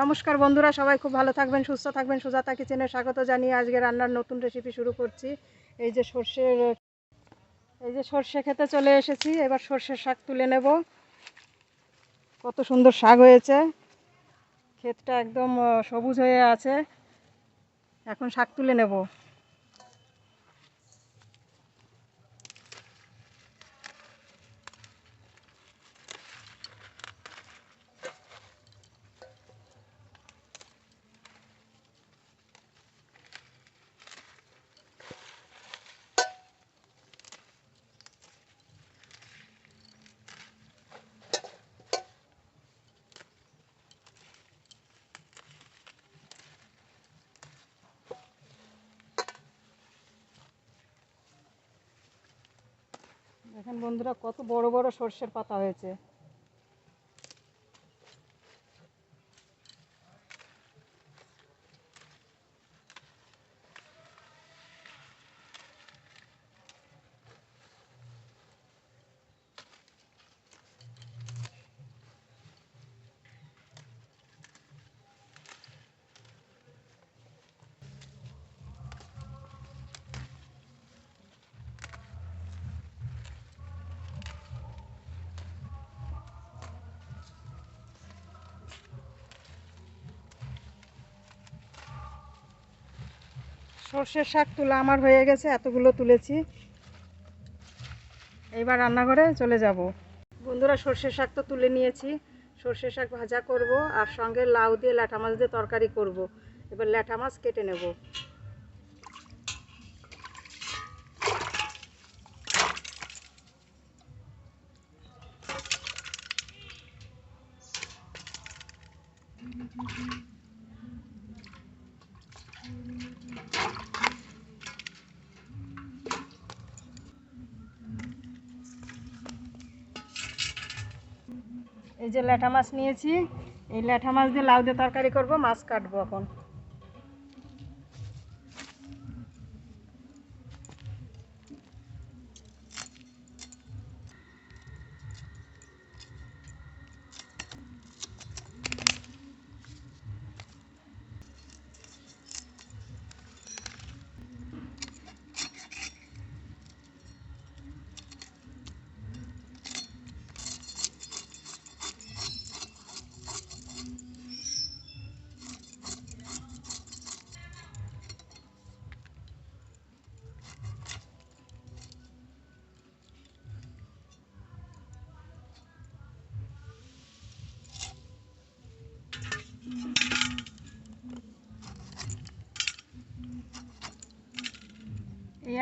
নমস্কার বন্ধুরা, সবাই খুব ভালো থাকবেন, সুস্থ থাকবেন। সুজাতা কিচেনে স্বাগত জানিয়ে আজকে রান্নার নতুন রেসিপি শুরু করছি। এই যে সর্ষের, এই যে সর্ষে খেতে চলে এসেছি, এবার সর্ষের শাক তুলে নেব। কত সুন্দর শাক হয়েছে। ক্ষেতটা একদম সবুজ হয়ে আছে। এখন শাক তুলে নেব। দেখেন বন্ধুরা কত বড় বড় সর্ষের পাতা হয়েছে। সর্ষের শাক তোলা আমার হয়ে গেছে, এতগুলো তুলেছি। এইবার রান্নাঘরে চলে যাব। বন্ধুরা, সর্ষের শাক তো তুলে নিয়েছি। সর্ষের শাক ভাজা করব আর সঙ্গে লাউ দিয়ে ল্যাঠা মাছ দিয়ে তরকারি করব। এবার ল্যাঠা মাছ কেটে নেব। এই যে ল্যাঠা মাছ নিয়েছি, এই ল্যাঠা মাছ দিয়ে লাউ দিয়ে তরকারি করব, মাছ কাটবো এখন।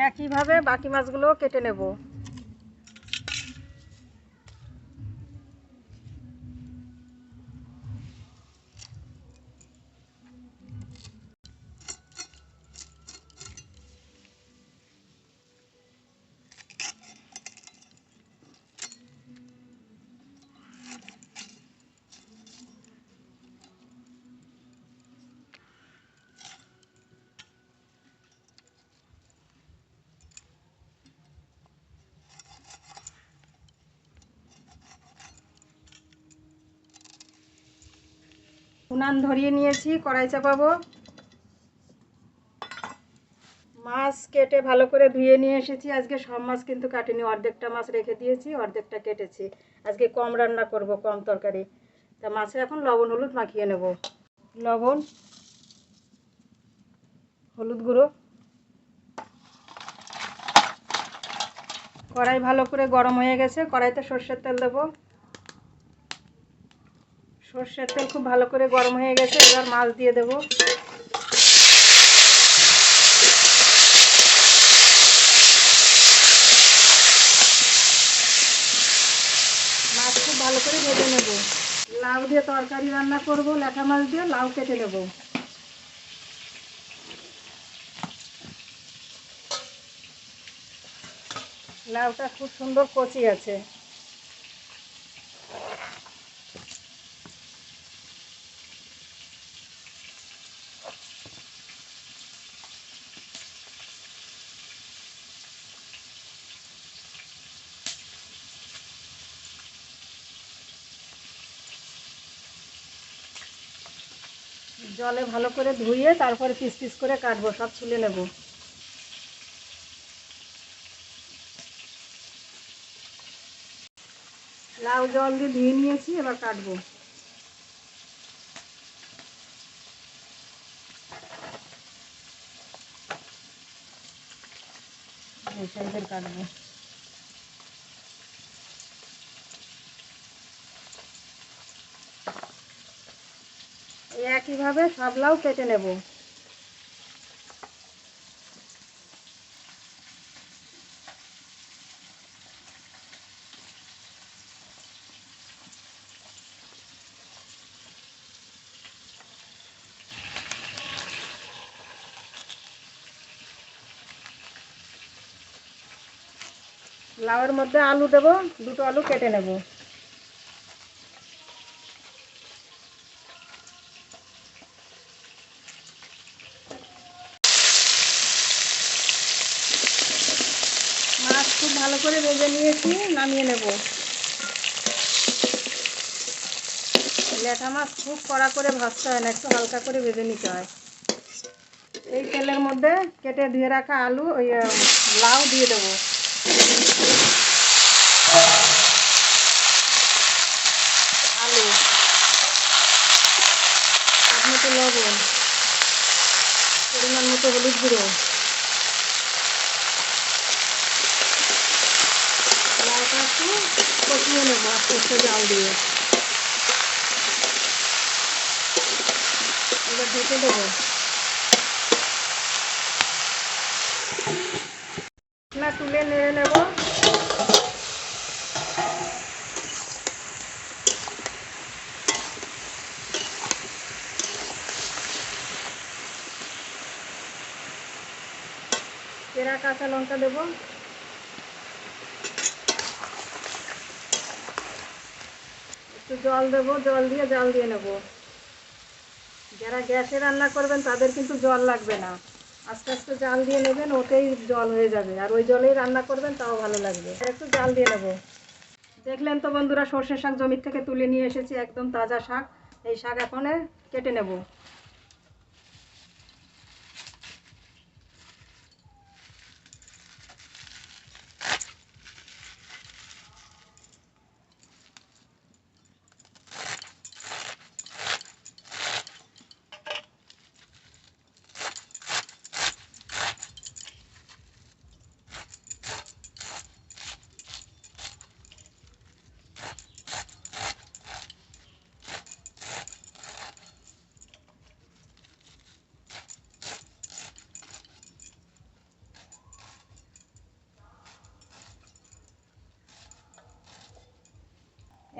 একইভাবে বাকি মাছগুলো কেটে নেব। উনান ধরিয়ে নিয়েছি, কড়াই চাপাবো। মাছ কেটে ভালো করে ধুয়ে নিয়ে এসেছি। আজকে সব মাছ কিন্তু কাটিনি, অর্ধেকটা মাছ রেখে দিয়েছি, অর্ধেকটা কেটেছি। আজকে কম রান্না করব, কম তরকারি। তা মাছে এখন লবণ, হলুদ মাখিয়ে নেব। লবণ, হলুদ গুঁড়ো। কড়াই ভালো করে গরম হয়ে গেছে। কড়াইতে সর্ষের তেল দেবো। সর্ষের তেল খুব ভালো করে গরম হয়ে গেছে, এবার মাছ দিয়ে দেব। মাছ খুব ভালো করে ভেজে নেব। লাউ দিয়ে তরকারি রান্না করব ল্যাঠা মাছ দিয়ে লাউ কেটে নেব। লাউটা খুব সুন্দর কচি আছে। জলে ভালো করে ধুয়ে তারপরে পিস পিস করে কাটবো, সব ছুলে নেব। লাউ জল দিয়ে ধুয়ে নিয়েছি, এবার কাটবো। কাটবো। একইভাবে সব লাউ কেটে নেব। লাউয়ের মধ্যে আলু দেবো দুটো আলু কেটে নেব মাছ খুব ভালো করে ভেজে নিয়েছি, নামিয়ে নেব। ল্যাঠা মাছ খুব কড়া করে ভাজতে হয় না, একটু হালকা করে ভেজে নিতে হয়। এই তেলের মধ্যে কেটে ধুয়ে রাখা আলু, ওই লাউ দিয়ে দেবো। আলু। স্বাদ মতো লবণ। পরিমাণ মতো হলুদ গুঁড়ো লাউটা একটু কষিয়ে আস্তে জাল দিয়ে এবার ঢেকে তুলে নেড়ে নেব। চেরা কাঁচা লঙ্কা দেবো। একটু জল দেবো, জল দিয়ে জল দিয়ে নেব। যারা গ্যাসে রান্না করবেন, তাদের কিন্তু জল লাগবে না। আস্তে আস্তে জাল দিয়ে নেবেন, ওতেই জল হয়ে যাবে। আর ওই জলেই রান্না করবেন, তাও ভালো লাগবে। আর একটু জাল দিয়ে নেব। দেখলেন তো বন্ধুরা সর্ষে শাক জমির থেকে তুলে নিয়ে এসেছি একদম তাজা শাক। এই শাক এখন কেটে নেব।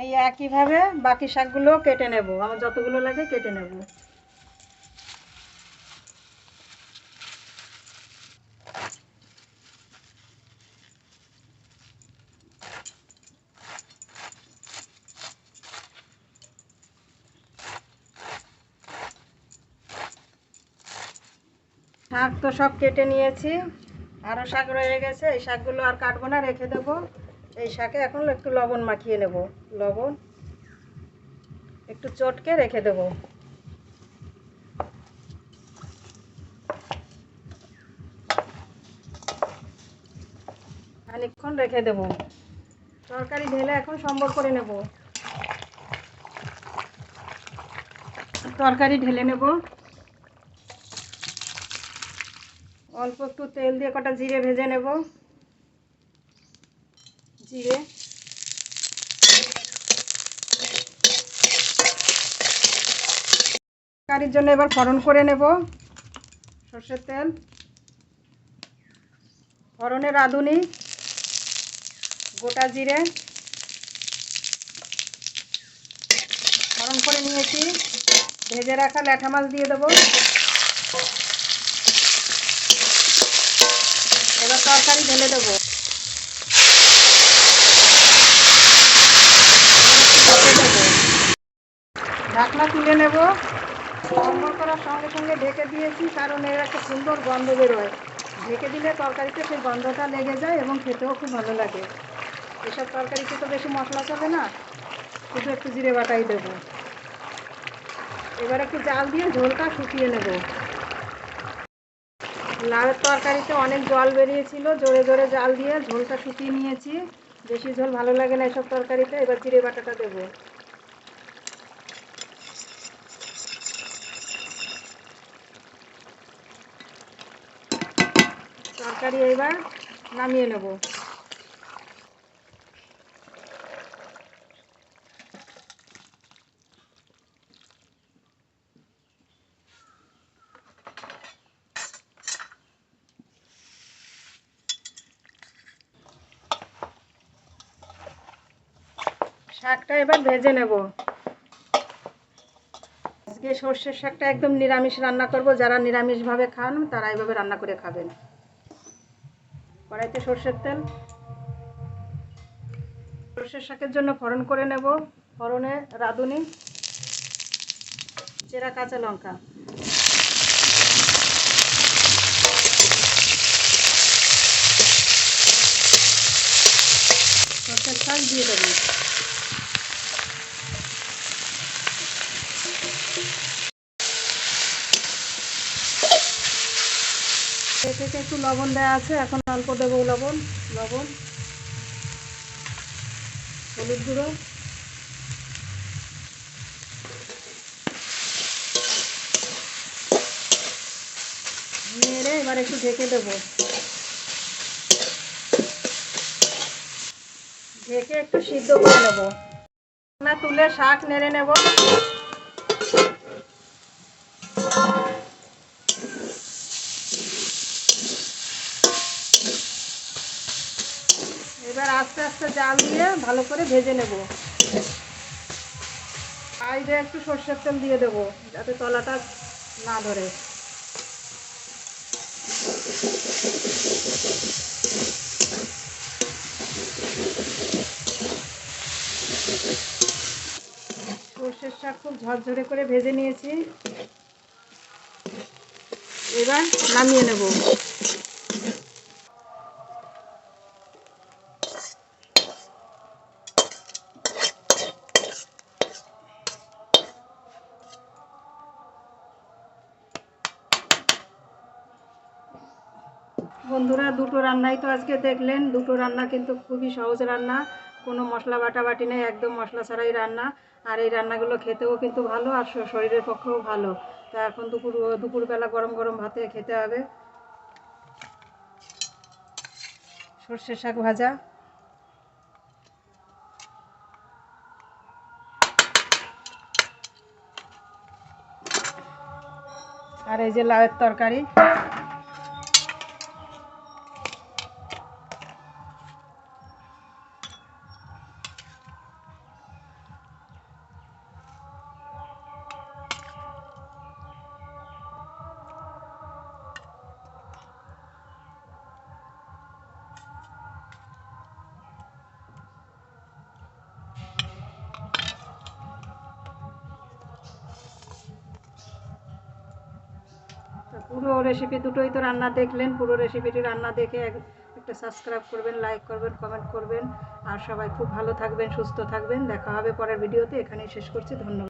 এই একইভাবে বাকি শাকগুলো কেটে নেব। আমার যতগুলো লাগে কেটে নেব। শাক তো সব কেটে নিয়েছি। আরও শাক রয়ে গেছে, এই শাকগুলো আর কাটবো না, রেখে দেবো। এই শাকে এখন একটু লবণ মাখিয়ে নেব। লবণ একটু চটকে রেখে দেব। খানিকক্ষণ রেখে দেব। তরকারি ঢেলে এখন সম্বর করে নেব। তরকারি ঢেলে নেব। অল্প একটু তেল দিয়ে কটা জিরে ভেজে নেব। জিরে তরকারির জন্য এবার ফোড়ন করে নেব। সর্ষের তেল ফোড়নে রাঁধুনি গোটা জিরে। ফোড়ন করে নিয়েছি। ভেজে রাখা ল্যাঠা মাছ দিয়ে দেবো। এবার তরকারি ঢেলে দেবো। ঢাকনা তুলে নেব। সম্বর করার সঙ্গে সঙ্গে ঢেকে দিয়েছি, কারণ এর একটা সুন্দর গন্ধ বেরোয়। ঢেকে দিলে তরকারিতে সেই গন্ধটা লেগে যায় এবং খেতেও খুব ভালো লাগে। এসব তরকারিতে তো বেশি মশলা চলে না, শুধু একটু জিরে বাটাই দেবো। এবার একটু জাল দিয়ে ঝোলটা শুকিয়ে নেব। লাউয়ের তরকারিতে অনেক জল বেরিয়েছিল, জোরে জোরে জাল দিয়ে ঝোলটা শুকিয়ে নিয়েছি। বেশি ঝোল ভালো লাগে না এসব তরকারিতে, এবার জিরে বাটাটা দেবো। তরকারি এবার নামিয়ে নেব। শাকটা এবার ভেজে নেব। আজকে সর্ষের শাকটা একদম নিরামিষ রান্না করব। যারা নিরামিষভাবে খান, তারা এইভাবে রান্না করে খাবেন। কড়াইতে সর্ষের তেল। সর্ষের শাকের জন্য ফোড়ন করে নেব। ফোড়নে রাঁধুনি, চেরা কাঁচা লঙ্কা। সর্ষের শাক দিয়ে দেবো। এ একটু লবণ দেওয়া আছে, এখন অল্প দেবো লবণ লবণ, হলুদ গুঁড়ো। নেড়ে এবার একটু ঢেকে দেবো। ঢেকে একটু সিদ্ধ করে নেব। তুলে শাক নেড়ে নেব। আস্তে জাল দিয়ে ভালো করে ভেজে নেব। সাইডে একটু সর্ষের তেল দিয়ে দেবো, যাতে তলাটা না ধরে। সর্ষের শাক খুব ঝরঝরে করে ভেজে নিয়েছি। এবার নামিয়ে নেব। বন্ধুরা, দুটো রান্নাই তো আজকে দেখলেন। দুটো রান্না কিন্তু খুবই সহজ রান্না। কোনো মশলা বাটা বাটি নেই, একদম মশলা ছাড়াই রান্না। আর এই রান্নাগুলো খেতেও কিন্তু ভালো আর শরীরের পক্ষেও ভালো। তা এখন দুপুর, দুপুরবেলা গরম গরম ভাতে খেতে হবে। সর্ষে শাক ভাজা। আর এই যে লাউয়ের তরকারি। পুরো রেসিপি দুটোই তো রান্না দেখলেন, পুরো রেসিপিটি রান্না দেখে এক- একটা সাবস্ক্রাইব করবেন লাইক করবেন কমেন্ট করবেন। আর সবাই খুব ভালো থাকবেন, সুস্থ থাকবেন। দেখা হবে পরের ভিডিওতে এখানেই শেষ করছি। ধন্যবাদ।